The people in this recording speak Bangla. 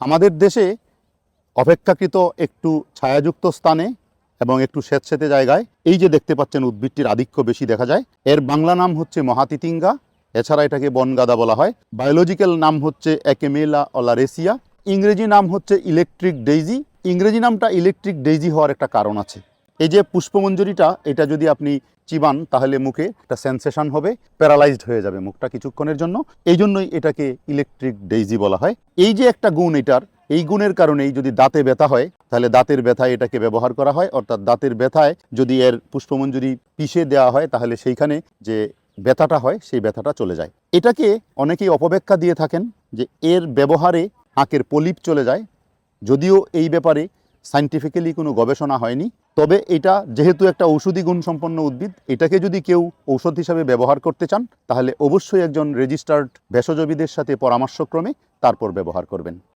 আমাদের দেশে অপেক্ষাকৃত একটু ছায়াযুক্ত স্থানে এবং একটু স্যাঁতস্যাঁতে জায়গায় এই যে দেখতে পাচ্ছেন উদ্ভিদটির আধিক্য বেশি দেখা যায়। এর বাংলা নাম হচ্ছে মহাতিতিঙ্গা, এছাড়া এটাকে বনগাদা বলা হয়। বায়োলজিক্যাল নাম হচ্ছে একেমেলা অলারেসিয়া। ইংরেজি নাম হচ্ছে ইলেকট্রিক ডেইজি। ইংরেজি নামটা ইলেকট্রিক ডেইজি হওয়ার একটা কারণ আছে। এই যে পুষ্পমঞ্জুরিটা, এটা যদি আপনি চিবান, তাহলে মুখে একটা সেন্সেশন হবে প্যারালাইজড হয়ে যাবে মুখটা কিছুক্ষণের জন্য। এই জন্যই এটাকে ইলেকট্রিক ডেইজি বলা হয়। এই যে একটা গুণ এটার, এই গুণের কারণেই যদি দাঁতে ব্যথা হয়, তাহলে দাঁতের ব্যথায় এটাকে ব্যবহার করা হয়। অর্থাৎ দাঁতের ব্যথায় যদি এর পুষ্পমঞ্জুরি পিষে দেওয়া হয়, তাহলে সেইখানে যে ব্যথাটা হয়, সেই ব্যথাটা চলে যায়। এটাকে অনেকেই অপব্যাখ্যা দিয়ে থাকেন যে এর ব্যবহারে আঁকের পলিপ চলে যায়। যদিও এই ব্যাপারে সাইন্টিফিক্যালি কোনো গবেষণা হয়নি। তবে এটা যেহেতু একটা ঔষধি গুণসম্পন্ন উদ্ভিদ, এটাকে যদি কেউ ঔষধ হিসাবে ব্যবহার করতে চান, তাহলে অবশ্যই একজন রেজিস্টার্ড ভেষজবিদের সাথে পরামর্শক্রমে তারপর ব্যবহার করবেন।